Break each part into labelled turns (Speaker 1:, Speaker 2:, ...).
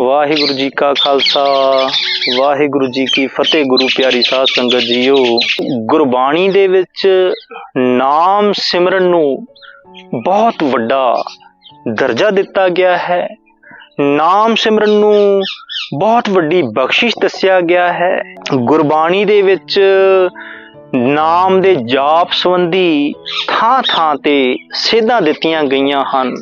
Speaker 1: ਵਾਹਿਗੁਰੂ ਜੀ ਕਾ ਖਾਲਸਾ, ਵਾਹਿਗੁਰੂ ਜੀ ਕੀ ਫਤਿਹ, ਗੁਰੂ ਪਿਆਰੀ ਸਾਧ ਸੰਗਤ ਜੀਓ। ਗੁਰਬਾਣੀ ਦੇ ਵਿੱਚ ਨਾਮ ਸਿਮਰਨ ਨੂੰ ਬਹੁਤ ਵੱਡਾ ਦਰਜਾ ਦਿੱਤਾ ਗਿਆ ਹੈ। ਨਾਮ ਸਿਮਰਨ ਨੂੰ ਬਹੁਤ ਵੱਡੀ ਬਖਸ਼ਿਸ਼ ਦੱਸਿਆ ਗਿਆ ਹੈ। ਗੁਰਬਾਣੀ ਦੇ ਵਿੱਚ ਨਾਮ ਦੇ ਜਾਪ ਸੰਬੰਧੀ ਥਾਂ ਥਾਂ ਤੇ ਸੇਧਾਂ ਦਿੱਤੀਆਂ ਗਈਆਂ ਹਨ।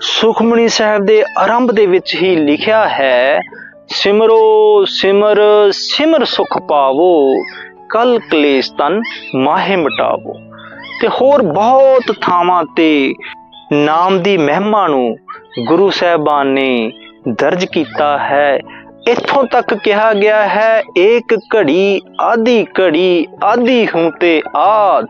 Speaker 1: ਸੁਖਮਣੀ ਸਾਹਿਬ ਦੇ ਆਰੰਭ ਦੇ ਵਿੱਚ ਹੀ ਲਿਖਿਆ ਹੈ, ਸਿਮਰੋ ਸਿਮਰ ਸਿਮਰ ਸੁਖ ਪਾਵੋ, ਕਲ ਕਲੇਸ਼ ਤਨ ਮਾਹੇ ਮਟਾਵੋ। ਤੇ ਹੋਰ ਬਹੁਤ ਥਾਵਾਂ ਤੇ ਨਾਮ ਦੀ ਮਹਿਮਾ ਨੂੰ ਗੁਰੂ ਸਾਹਿਬਾਨ ਨੇ ਦਰਜ ਕੀਤਾ ਹੈ। ਇੱਥੋਂ ਤੱਕ ਕਿਹਾ ਗਿਆ ਹੈ, ਏਕ ਘੜੀ ਆਦੀ ਘੜੀ ਆਦੀ ਹੂੰ ਤੇ ਆਦ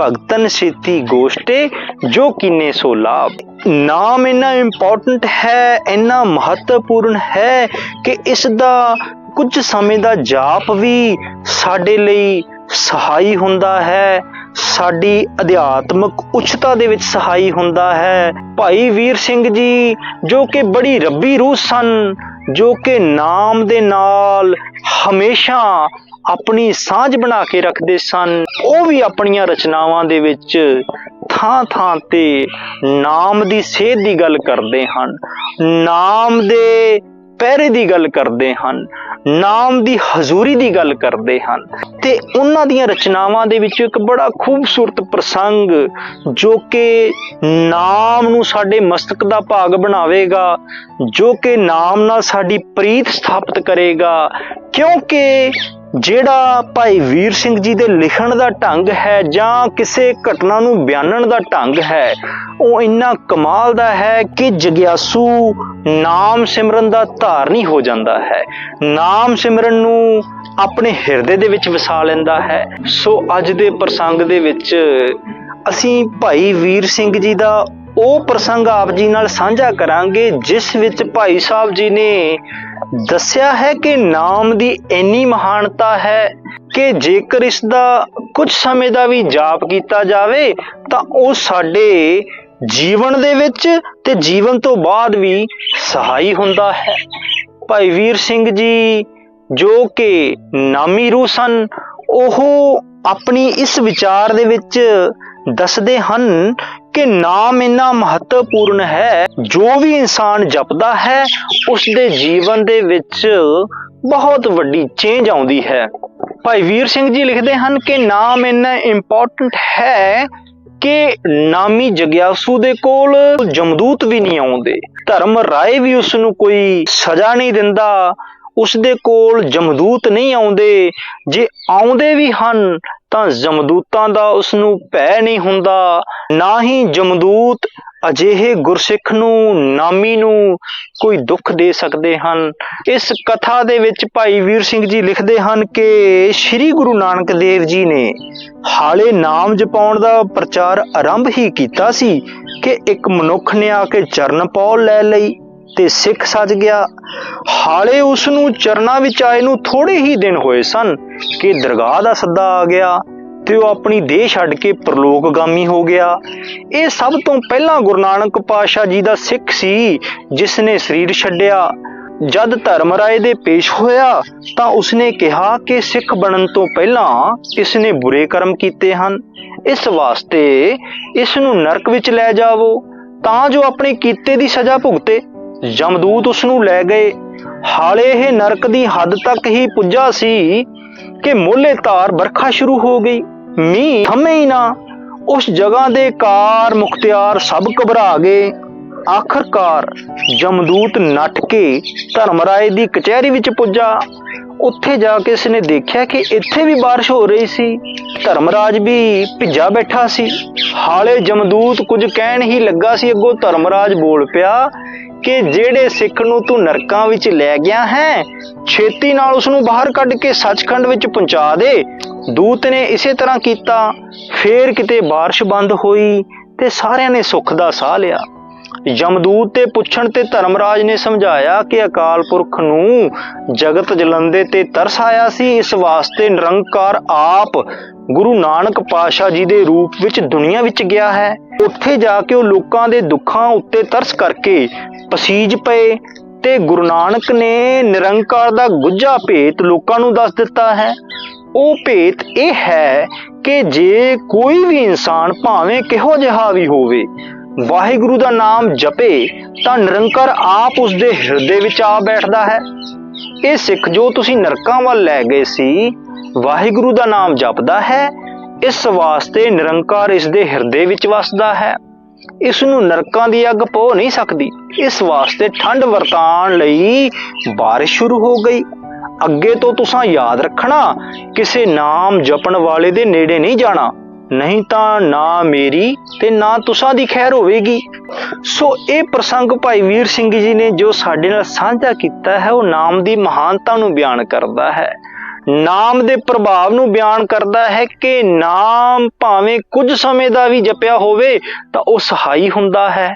Speaker 1: ਭਗਤਨ ਸੀਤੀ ਗੋਸ਼ਟੇ, ਜੋ ਕਿਨੇ ਸੋ ਲਾਭ। ਨਾਮ ਇੰਨਾ ਇੰਪੋਰਟੈਂਟ ਹੈ, ਇੰਨਾ ਮਹੱਤਵਪੂਰਨ ਹੈ ਕਿ ਇਸ ਦਾ ਕੁਝ ਸਮੇਂ ਦਾ ਜਾਪ ਵੀ ਸਾਡੇ ਲਈ ਸਹਾਈ ਹੁੰਦਾ ਹੈ। ਸਾਡੀ ਅਧਿਆਤਮਕ ਉੱਚਤਾ ਦੇ ਵਿੱਚ ਸਹਾਈ ਹੁੰਦਾ ਹੈ। ਭਾਈ ਵੀਰ ਸਿੰਘ ਜੀ, ਜੋ ਕਿ ਬੜੀ ਰੱਬੀ ਰੂਹ ਸਨ ਜੋ ਕਿ ਨਾਮ ਦੇ ਨਾਲ ਹਮੇਸ਼ਾ ਆਪਣੀ ਸਾਂਝ ਬਣਾ ਕੇ ਰੱਖਦੇ ਸਨ, ਉਹ ਵੀ ਆਪਣੀਆਂ ਰਚਨਾਵਾਂ ਦੇ ਵਿੱਚ ਥਾਂ ਥਾਂ ਤੇ ਨਾਮ ਦੀ ਸੇਧ ਦੀ ਗੱਲ ਕਰਦੇ ਹਨ। ਨਾਮ ਦੇ ਪਹਿਰੇ ਦੀ ਗੱਲ ਕਰਦੇ ਹਨ, ਨਾਮ ਦੀ ਹਜ਼ੂਰੀ ਦੀ ਗੱਲ ਕਰਦੇ ਹਨ ਤੇ ਉਹਨਾਂ ਦੀਆਂ ਰਚਨਾਵਾਂ ਦੇ ਵਿੱਚ ਇੱਕ ਬੜਾ ਖੂਬਸੂਰਤ ਪ੍ਰਸੰਗ ਜੋ ਕਿ ਨਾਮ ਨੂੰ ਸਾਡੇ ਮਸਤਕ ਦਾ ਭਾਗ ਬਣਾਵੇਗਾ, ਜੋ ਕਿ ਨਾਮ ਨਾਲ ਸਾਡੀ ਪ੍ਰੀਤ ਸਥਾਪਿਤ ਕਰੇਗਾ, ਕਿਉਂਕਿ ਜਿਹੜਾ ਭਾਈ ਵੀਰ ਸਿੰਘ ਜੀ ਦੇ ਲਿਖਣ ਦਾ ਢੰਗ ਹੈ ਜਾਂ ਕਿਸੇ ਘਟਨਾ ਨੂੰ ਬਿਆਨਣ ਦਾ ਢੰਗ ਹੈ, ਉਹ ਇੰਨਾ ਕਮਾਲ ਦਾ ਹੈ ਕਿ ਜਗਿਆਸੂ ਨਾਮ ਸਿਮਰਨ ਦਾ ਧਾਰਨੀ ਹੋ ਜਾਂਦਾ ਹੈ। ਨਾਮ ਸਿਮਰਨ ਨੂੰ ਆਪਣੇ ਹਿਰਦੇ ਦੇ ਵਿੱਚ ਵਸਾ ਲੈਂਦਾ ਹੈ। ਸੋ ਅੱਜ ਦੇ ਪ੍ਰਸੰਗ ਦੇ ਵਿੱਚ ਅਸੀਂ ਭਾਈ ਵੀਰ ਸਿੰਘ ਜੀ ਦਾ ਉਹ ਪ੍ਰਸੰਗ ਆਪ ਜੀ ਨਾਲ ਸਾਂਝਾ ਕਰਾਂਗੇ, ਜਿਸ ਵਿੱਚ ਭਾਈ ਸਾਹਿਬ ਜੀ ਨੇ ਦੱਸਿਆ ਹੈ ਕਿ ਨਾਮ ਦੀ ਇੰਨੀ ਮਹਾਨਤਾ ਹੈ ਕਿ ਜੇਕਰ ਇਸ ਦਾ ਕੁਝ ਸਮੇਂ ਦਾ ਵੀ ਜਾਪ ਕੀਤਾ ਜਾਵੇ, ਤਾਂ ਉਹ ਸਾਡੇ ਜੀਵਨ ਦੇ ਵਿੱਚ ਤੇ ਜੀਵਨ ਤੋਂ ਬਾਅਦ ਵੀ ਸਹਾਈ ਹੁੰਦਾ ਹੈ। ਭਾਈ ਵੀਰ ਸਿੰਘ ਜੀ ਜੋ ਕਿ ਨਾਮੀ ਰੂਹ ਸਨ, ਉਹ ਆਪਣੀ ਇਸ ਵਿਚਾਰ ਦੇ ਵਿੱਚ ਦੱਸਦੇ ਹਨ ਕਿ ਨਾਮ ਇੰਨਾ ਮਹੱਤਵਪੂਰਨ ਹੈ, ਜੋ ਵੀ ਇਨਸਾਨ ਜਪਦਾ ਹੈ ਉਸ ਦੇ ਜੀਵਨ ਦੇ ਵਿੱਚ ਬਹੁਤ ਵੱਡੀ ਚੇਂਜ ਆਉਂਦੀ ਹੈ। ਭਾਈ ਵੀਰ ਸਿੰਘ ਜੀ ਲਿਖਦੇ ਹਨ ਕਿ ਨਾਮ ਇੰਨਾ ਇੰਪੋਰਟੈਂਟ ਹੈ ਕਿ ਨਾਮੀ ਜਗਿਆਸੂ ਦੇ ਕੋਲ ਜਮਦੂਤ ਵੀ ਨਹੀਂ ਆਉਂਦੇ। ਧਰਮ ਰਾਏ ਵੀ ਉਸ ਨੂੰ ਕੋਈ ਸਜ਼ਾ ਨਹੀਂ ਦਿੰਦਾ। ਉਸ ਦੇ ਕੋਲ ਜਮਦੂਤ ਨਹੀਂ ਆਉਂਦੇ। ਜੇ ਆਉਂਦੇ ਵੀ ਹਨ ਤਾਂ ਜਮਦੂਤਾਂ ਦਾ ਉਸ ਨੂੰ ਭੈ ਨਹੀਂ ਹੁੰਦਾ, ਨਾ ਹੀ ਜਮਦੂਤ ਅਜਿਹੇ ਗੁਰਸਿੱਖ ਨੂੰ, ਨਾਮੀ ਨੂੰ ਕੋਈ ਦੁੱਖ ਦੇ ਸਕਦੇ ਹਨ। ਇਸ ਕਥਾ ਦੇ ਵਿੱਚ ਭਾਈ ਵੀਰ ਸਿੰਘ ਜੀ ਲਿਖਦੇ ਹਨ ਕਿ ਸ੍ਰੀ ਗੁਰੂ ਨਾਨਕ ਦੇਵ ਜੀ ਨੇ ਹਾਲੇ ਨਾਮ ਜਪਾਉਣ ਦਾ ਪ੍ਰਚਾਰ ਆਰੰਭ ਹੀ ਕੀਤਾ ਸੀ ਕਿ ਇੱਕ ਮਨੁੱਖ ਨੇ ਆ ਕੇ ਚਰਨ ਪੌਲ ਲੈ ਲਈ। ਤੇ ਸਿੱਖ ਸੱਜ ਗਿਆ। ਹਾਲੇ ਉਸ ਨੂੰ ਚਰਨਾਂ ਵਿੱਚ ਆਏ ਨੂੰ ਥੋੜੇ ਹੀ ਦਿਨ ਹੋਏ ਸਨ ਕਿ ਦਰਗਾਹ ਦਾ ਸੱਦਾ ਆ ਗਿਆ ਤੇ ਉਹ ਆਪਣੀ ਦੇਹ ਛੱਡ ਕੇ ਪ੍ਰਲੋਕਗਾਮੀ ਹੋ ਗਿਆ। ਇਹ ਸਭ ਤੋਂ ਪਹਿਲਾਂ ਗੁਰੂ ਨਾਨਕ ਪਾਤਸ਼ਾਹ ਜੀ ਦਾ ਸਿੱਖ ਸੀ, ਜਿਸ ਨੇ ਸਰੀਰ ਛੱਡਿਆ। ਜਦ ਧਰਮ ਰਾਏ ਦੇ ਪੇਸ਼ ਹੋਇਆ ਤਾਂ ਉਸਨੇ ਕਿਹਾ ਕਿ ਸਿੱਖ ਬਣਨ ਤੋਂ ਪਹਿਲਾਂ ਇਸ ਨੇ ਬੁਰੇ ਕਰਮ ਕੀਤੇ ਹਨ। ਇਸ ਵਾਸਤੇ ਇਸ ਨੂੰ ਨਰਕ ਵਿੱਚ ਲੈ ਜਾਵੋ। ਤਾਂ ਜੋ ਆਪਣੇ ਕੀਤੇ ਦੀ ਸਜ਼ਾ ਭੁਗਤੇ। ਜਮਦੂਤ ਉਸ ਨੂੰ ਲੈ ਗਏ। ਹਾਲੇ ਇਹ ਨਰਕ ਦੀ ਹੱਦ ਤੱਕ ਹੀ ਪੁੱਜਾ ਸੀ ਕਿ ਮੋਲੇ ਧਾਰ ਵਰਖਾ ਸ਼ੁਰੂ ਹੋ ਗਈ। ਮੀਂਹ ਥੰਮੇ ਹੀ ਨਾ, ਉਸ ਜਗ੍ਹਾ ਦੇ ਕਾਰ ਮੁਖਤਿਆਰ ਸਭ ਘਬਰਾ ਗਏ। ਆਖਰਕਾਰ ਜਮਦੂਤ ਨੱਠ ਕੇ ਧਰਮਰਾਏ ਦੀ ਕਚਹਿਰੀ ਵਿੱਚ ਪੁੱਜਾ। ਉੱਥੇ ਜਾ ਕੇ ਇਸਨੇ ਦੇਖਿਆ ਕਿ ਇੱਥੇ ਵੀ ਬਾਰਿਸ਼ ਹੋ ਰਹੀ ਸੀ। ਧਰਮਰਾਜ ਵੀ ਭਿੱਜਾ ਬੈਠਾ ਸੀ। ਹਾਲੇ ਜਮਦੂਤ ਕੁਝ ਕਹਿਣ ਹੀ ਲੱਗਾ ਸੀ, ਅੱਗੋਂ ਧਰਮਰਾਜ ਬੋਲ ਪਿਆ ਕਿ ਜਿਹੜੇ ਸਿੱਖ ਨੂੰ ਤੂੰ ਨਰਕਾਂ ਵਿੱਚ ਲੈ ਗਿਆ ਹੈ, ਛੇਤੀ ਨਾਲ ਉਸ ਨੂੰ ਬਾਹਰ ਕੱਢ ਕੇ ਸੱਚਖੰਡ ਵਿੱਚ ਪਹੁੰਚਾ ਦੇ। ਦੂਤ ਨੇ ਇਸੇ ਤਰ੍ਹਾਂ ਕੀਤਾ। ਫੇਰ ਕਿਤੇ ਬਾਰਿਸ਼ ਬੰਦ ਹੋਈ ਤੇ ਸਾਰਿਆਂ ਨੇ ਸੁੱਖ ਦਾ ਸਾਹ ਲਿਆ। ਯਮਦੂਤ ਤੇ ਪੁੱਛਣ ਤੇ ਧਰਮਰਾਜ ਨੇ ਸਮਝਾਇਆ ਕਿ ਅਕਾਲ ਪੁਰਖ ਨੂੰ ਜਗਤ ਜਲੰਦੇ ਤੇ ਤਰਸ ਆਇਆ ਸੀ। ਇਸ ਵਾਸਤੇ ਨਿਰੰਕਾਰ ਆਪ ਗੁਰੂ ਨਾਨਕ ਪਾਤਸ਼ਾਹ ਜੀ ਦੇ ਰੂਪ ਵਿੱਚ ਦੁਨੀਆ ਵਿੱਚ ਗਿਆ ਹੈ। ਉੱਥੇ ਜਾ ਕੇ ਉਹ ਲੋਕਾਂ ਦੇ ਦੁੱਖਾਂ ਉੱਤੇ ਤਰਸ ਕਰਕੇ ਪਸੀਜ ਪਏ ਤੇ ਗੁਰੂ ਨਾਨਕ ਨੇ ਨਿਰੰਕਾਰ ਦਾ ਗੁੱਝਾ ਭੇਤ ਲੋਕਾਂ ਨੂੰ ਦੱਸ ਦਿੱਤਾ ਹੈ। ਉਹ ਭੇਤ ਇਹ ਹੈ ਕਿ ਜੇ ਕੋਈ ਵੀ ਇਨਸਾਨ ਭਾਵੇਂ ਕਿਹੋ ਜਿਹਾ ਵੀ ਹੋਵੇ ਵਾਹਿਗੁਰੂ ਦਾ ਨਾਮ ਜਪੇ ਤਾਂ ਨਿਰੰਕਾਰ ਆਪ ਉਸ ਦੇ ਹਿਰਦੇ ਵਿੱਚ ਆ ਬੈਠਦਾ ਹੈ। ਇਹ ਸਿੱਖ ਜੋ ਤੁਸੀਂ ਨਰਕਾਂ ਵੱਲ ਲੈ ਗਏ ਸੀ, ਵਾਹਿਗੁਰੂ ਦਾ ਨਾਮ ਜਪਦਾ ਹੈ, ਇਸ ਵਾਸਤੇ ਨਿਰੰਕਾਰ ਇਸ ਦੇ ਹਿਰਦੇ ਵਿੱਚ ਵਸਦਾ ਹੈ। ਇਸ ਨੂੰ ਨਰਕਾਂ ਦੀ ਅੱਗ ਪੋ ਨਹੀਂ ਸਕਦੀ। ਇਸ ਵਾਸਤੇ ਠੰਡ ਵਰਤਾਨ ਲਈ ਬਾਰਿਸ਼ ਸ਼ੁਰੂ ਹੋ ਗਈ। ਅੱਗੇ ਤੋਂ ਤੁਸੀਂ ਯਾਦ ਰੱਖਣਾ, ਕਿਸੇ ਨਾਮ ਜਪਣ ਵਾਲੇ ਦੇ ਨੇੜੇ ਨਹੀਂ ਜਾਣਾ। ਨਹੀਂ ਤਾਂ ਨਾ ਮੇਰੀ ਤੇ ਨਾ ਤੁਸਾਂ ਦੀ ਖੈਰ ਹੋਵੇਗੀ। ਸੋ ਇਹ ਪ੍ਰਸੰਗ ਭਾਈ ਵੀਰ ਸਿੰਘ ਜੀ ਨੇ ਜੋ ਸਾਡੇ ਨਾਲ ਸਾਂਝਾ ਕੀਤਾ ਹੈ, ਉਹ ਨਾਮ ਦੀ ਮਹਾਨਤਾ ਨੂੰ ਬਿਆਨ ਕਰਦਾ ਹੈ। ਨਾਮ ਦੇ ਪ੍ਰਭਾਵ ਨੂੰ ਬਿਆਨ ਕਰਦਾ ਹੈ ਕਿ ਨਾਮ ਭਾਵੇਂ ਕੁਝ ਸਮੇਂ ਦਾ ਵੀ ਜਪਿਆ ਹੋਵੇ, ਤਾਂ ਉਹ ਸਹਾਈ ਹੁੰਦਾ ਹੈ।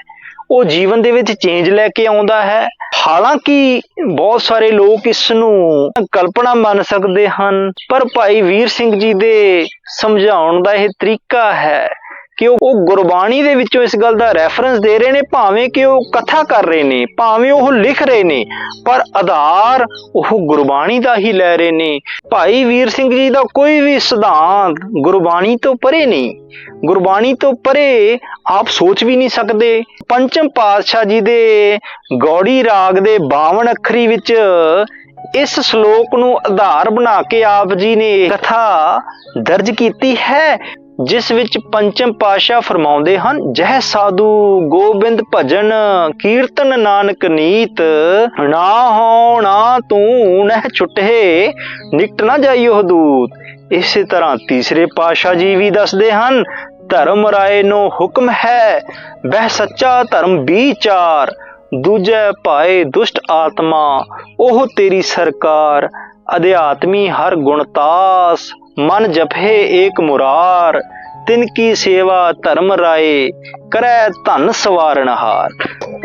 Speaker 1: ਉਹ ਜੀਵਨ ਦੇ ਵਿੱਚ ਚੇਂਜ ਲੈ ਕੇ ਆਉਂਦਾ ਹੈ। ਹਾਲਾਂਕਿ ਬਹੁਤ ਸਾਰੇ ਲੋਕ ਇਸ ਨੂੰ ਕਲਪਨਾ ਮੰਨ ਸਕਦੇ ਹਨ, ਪਰ ਭਾਈ ਵੀਰ ਸਿੰਘ ਜੀ ਦੇ ਸਮਝਾਉਣ ਦਾ ਇਹ ਤਰੀਕਾ ਹੈ। ਕਿ ਉਹ ਗੁਰਬਾਣੀ ਦੇ ਵਿੱਚੋਂ ਇਸ ਗੱਲ ਦਾ ਰੈਫਰੈਂਸ ਦੇ ਰਹੇ ਨੇ, ਭਾਵੇਂ ਕਿ ਉਹ ਕਥਾ ਕਰ ਰਹੇ ਨੇ, ਭਾਵੇਂ ਉਹ ਲਿਖ ਰਹੇ ਨੇ, ਪਰ ਆਧਾਰ ਉਹ ਗੁਰਬਾਣੀ ਦਾ ਹੀ ਲੈ ਰਹੇ ਨੇ। ਭਾਈ ਵੀਰ ਸਿੰਘ ਜੀ ਦਾ ਕੋਈ ਵੀ ਸਿਧਾਂਤ ਗੁਰਬਾਣੀ ਤੋਂ ਪਰੇ ਨਹੀਂ। ਗੁਰਬਾਣੀ ਤੋਂ ਪਰੇ ਆਪ ਸੋਚ ਵੀ ਨਹੀਂ ਸਕਦੇ। ਪੰਚਮ ਪਾਤਸ਼ਾਹ ਜੀ ਦੇ ਗੌੜੀ ਰਾਗ ਦੇ 52 ਅੱਖਰੀ ਵਿੱਚ ਇਸ ਸ਼ਲੋਕ ਨੂੰ ਆਧਾਰ ਬਣਾ ਕੇ ਆਪ ਜੀ ਨੇ ਕਥਾ ਦਰਜ ਕੀਤੀ ਹੈ। ਜਿਸ ਵਿੱਚ ਪੰਚਮ ਪਾਸ਼ਾ ਫਰਮਾਉਂਦੇ ਹਨ, ਜਹ ਸਾਧੂ ਗੋਬਿੰਦ ਭਜਨ ਕੀਰਤਨ ਨਾਨਕ ਨੀਤ, ਨਾ ਹੋ ਤੂੰ ਨਹਿ ਛੁਟੇ ਨਿਕਟ ਨਾ ਜਾਈਓ ਦੂਤ। ਇਸੇ ਤਰ੍ਹਾਂ ਤੀਸਰੇ ਪਾਸ਼ਾ ਜੀ ਵੀ ਦੱਸਦੇ ਹਨ, ਧਰਮ ਰਾਏ ਨੂੰ ਹੁਕਮ ਹੈ, ਬਹਿ ਸੱਚਾ ਧਰਮ ਵਿਚਾਰ, ਦੂਜੇ ਭਾਏ ਦੁਸ਼ਟ ਆਤਮਾ, ਉਹ ਤੇਰੀ ਸਰਕਾਰ, ਅਧਿਆਤਮੀ ਹਰ ਗੁਣਤਾਸ ਮਨ ਜਪੇ ਏਕ ਮੁਰਾਰ, ਤਿਨ ਕੀ ਸੇਵਾ ਧਰਮ ਰਾਏ, ਕਰੈ ਧਨ ਸਵਾਰਨਹਾਰ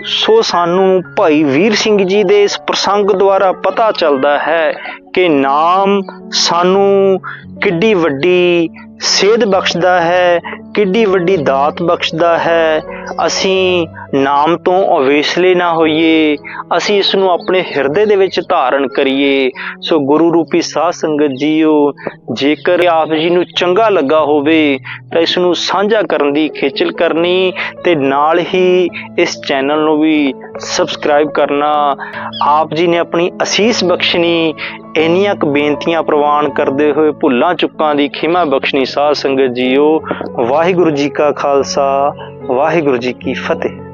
Speaker 1: ਸੋ ਸਾਨੂੰ ਭਾਈ ਵੀਰ ਸਿੰਘ ਜੀ ਦੇ ਇਸ ਪ੍ਰਸੰਗ ਦੁਆਰਾ ਪਤਾ ਚੱਲਦਾ ਹੈ ਕਿ ਨਾਮ ਸਾਨੂੰ ਕਿੱਡੀ ਵੱਡੀ ਸੇਧ ਬਖਸ਼ਦਾ ਹੈ, ਕਿੱਡੀ ਵੱਡੀ ਦਾਤ ਬਖਸ਼ਦਾ ਹੈ। ਅਸੀਂ ਨਾਮ ਤੋਂ ਅਵੇਸਲੇ ਨਾ ਹੋਈਏ, ਅਸੀਂ ਇਸ ਨੂੰ ਆਪਣੇ ਹਿਰਦੇ ਦੇ ਵਿੱਚ ਧਾਰਨ ਕਰੀਏ। ਸੋ ਗੁਰੂ ਰੂਪੀ ਸਾਧ ਸੰਗਤ ਜੀਓ, ਜੇਕਰ ਆਪ ਜੀ ਨੂੰ ਚੰਗਾ ਲੱਗਾ ਹੋਵੇ, ਤਾਂ ਇਸ ਨੂੰ ਸਾਂਝਾ ਕਰਨ ਦੀ ਖੇਚਲ ਕਰਨੀ ਤੇ ਨਾਲ ਹੀ ਇਸ ਚੈਨਲ ਨੂੰ ਵੀ ਸਬਸਕ੍ਰਾਈਬ ਕਰਨਾ। ਆਪ ਜੀ ਨੇ ਆਪਣੀ ਅਸੀਸ ਬਖਸ਼ਣੀ ਇੰਨੀਆਂ ਕੁ ਬੇਨਤੀਆਂ ਪ੍ਰਵਾਨ ਕਰਦੇ ਹੋਏ ਭੁੱਲਾਂ ਚੁੱਕਾਂ ਦੀ ਖਿਮਾ ਬਖਸ਼ਣੀ ਸਾਧ ਸੰਗਤ ਜੀਓ। ਵਾਹਿਗੁਰੂ ਜੀ ਕਾ ਖਾਲਸਾ, ਵਾਹਿਗੁਰੂ ਜੀ ਕੀ ਫਤਿਹ।